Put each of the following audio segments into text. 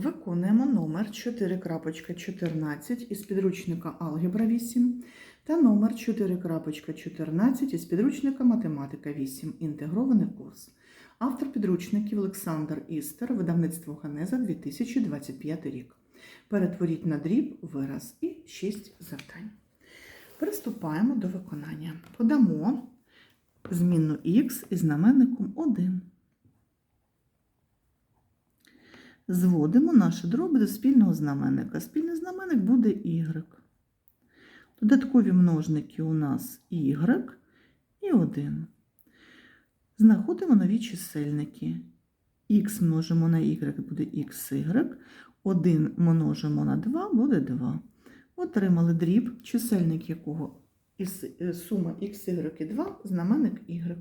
Виконуємо номер 4.14 із підручника Алгебра 8 та номер 4.14 із підручника Математика 8. Інтегрований курс. Автор підручників Олександр Істер, видавництво Ганеза 2025 рік. Перетворіть на дріб вираз і 6 завдань. Приступаємо до виконання. Подамо змінну х із знаменником 1. Зводимо наші дроби до спільного знаменника. Спільний знаменник буде y. Додаткові множники у нас y і 1. Знаходимо нові чисельники. Х множимо на y буде xy. 1 множимо на 2 буде 2. Отримали дріб, чисельник якого е, сума xy і 2, знаменник y.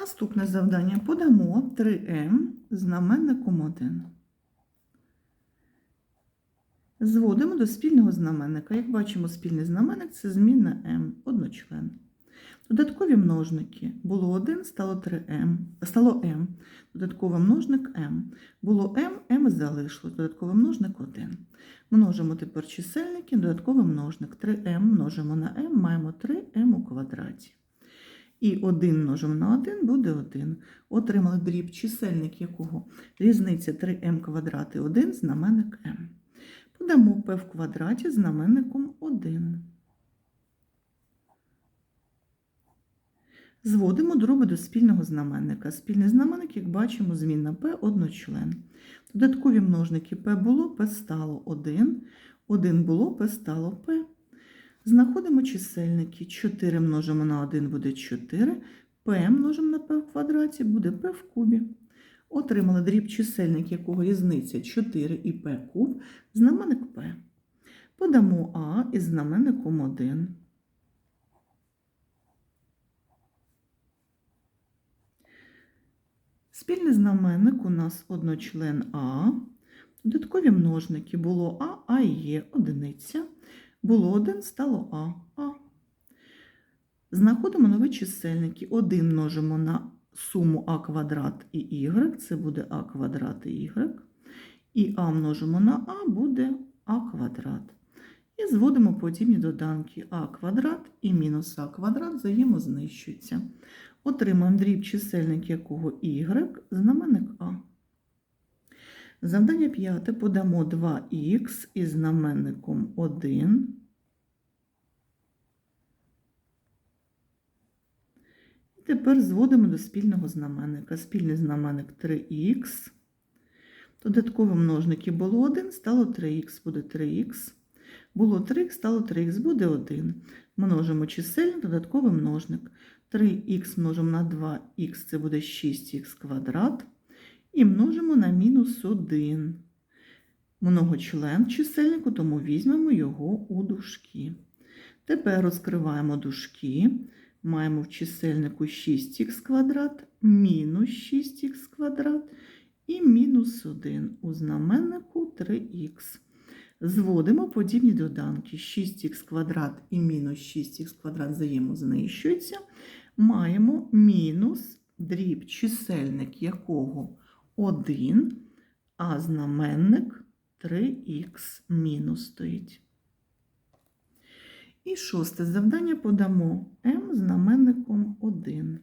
Наступне завдання подамо 3m знаменником 1. Зводимо до спільного знаменника. Як бачимо, спільний знаменник це змінна m, одночлен. Додаткові множники. Було 1, стало 3m, стало m. Додатковий множник m. Було m, m залишилось. Додатковий множник 1. Множимо тепер чисельники, додатковий множник 3m множимо на m, маємо 3m у квадраті. І 1 множимо на 1 буде 1. Отримали дріб чисельник якого різниця 3m квадрат і 1 знаменник m. Подамо p в квадраті знаменником 1. Зводимо дроби до спільного знаменника. Спільний знаменник, як бачимо, змінна p одночлен. Додаткові множники p було, p стало 1. 1 було, p стало p. Знаходимо чисельники. 4 множимо на 1 буде 4. p множимо на p в квадраті буде p в кубі. Отримали дріб чисельник, якого різниця 4 і p куб, знаменник p. Подамо А із знаменником 1. Спільний знаменник у нас одночлен А. Додаткові множники було А, А є одиниця. Було 1, стало А, А. Знаходимо нові чисельники. 1 множимо на суму А квадрат і Y, це буде А квадрат і Y. І А множимо на А буде А квадрат. І зводимо подібні доданки А квадрат і мінус А квадрат взаємознищуються. Отримаємо дріб чисельник якого Y, знаменник А. Завдання п'яте подамо 2х із знаменником 1. І тепер зводимо до спільного знаменника. Спільний знаменник 3х. Додаткові множники було 1, стало 3х, буде 3х. Було 3х, стало 3х, буде 1. Множимо чисельник, додатковий множник. 3х множимо на 2х, це буде 6х квадрат. І множимо на мінус 1. Многочлен чисельнику, тому візьмемо його у дужки. Тепер розкриваємо дужки. Маємо в чисельнику 6х квадрат, мінус 6х квадрат і мінус 1 у знаменнику 3х. Зводимо подібні доданки. 6х квадрат і мінус 6х квадрат взаємознищуються. Маємо мінус дріб чисельник якого 1, а знаменник 3х мінус стоїть. І шосте завдання подамо m знаменником 1.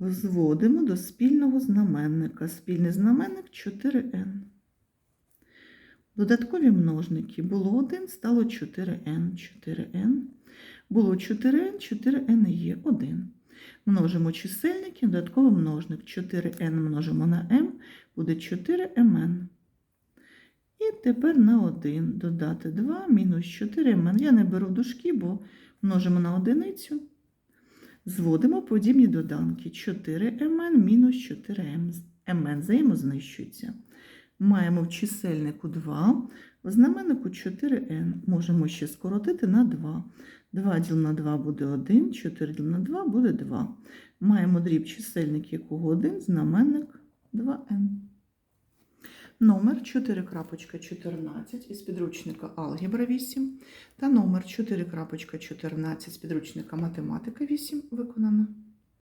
Зводимо до спільного знаменника. Спільний знаменник 4n. Додаткові множники. Було 1, стало 4n. 4n. Було 4n, 4n є 1. Множимо чисельники, додатковий множник. 4n множимо на m, буде 4mn. І тепер на 1 додати 2 мінус 4mn. Я не беру дужки, бо множимо на одиницю. Зводимо подібні доданки. 4mn мінус 4mn взаємознищуються. Маємо в чисельнику 2, в знаменнику 4n. Можемо ще скоротити на 2. 2 діл на 2 буде 1, 4 діл на 2 буде 2. Маємо дріб чисельник якого 1, знаменник 2n. Номер 4.14 із підручника Алгебра 8 та номер 4.14 з підручника Математика 8 виконано.